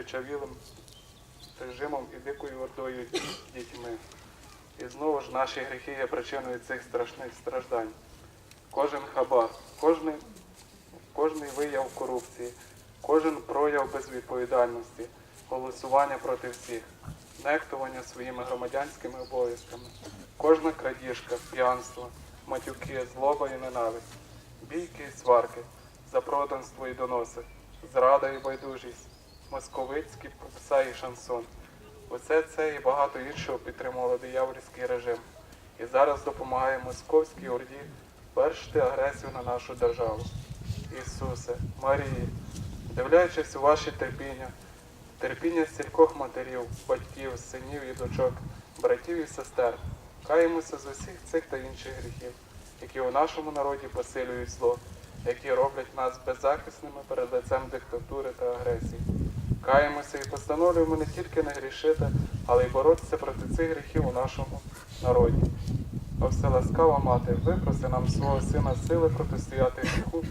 здичавілим режимом і дикою ордою дітьми. І знову ж наші гріхи є причиною цих страшних страждань. Кожен хабар, кожний, кожний вияв корупції, кожен прояв безвідповідальності, голосування проти всіх, нехтування своїми громадянськими обов'язками, кожна крадіжка, п'янство, матюки, злоба і ненависть, бійки і сварки, запроданство і доноси, зрада і байдужість, московицькі попса шансон. Усе це і багато іншого підтримувало диявольський режим. І зараз допомагає московській орді вершити агресію на нашу державу. Ісусе, Марії, дивлячись у ваші терпіння, терпіння стількох матерів, батьків, синів і дочок, братів і сестер, каємося з усіх цих та інших гріхів, які у нашому народі посилюють зло, які роблять нас беззахисними перед лицем диктатури та агресії. Каємося і постановлюємо не тільки не грішити, але й боротися проти цих гріхів у нашому народі. О вселаскава мати, випроси нам свого сина сили протистояти гріху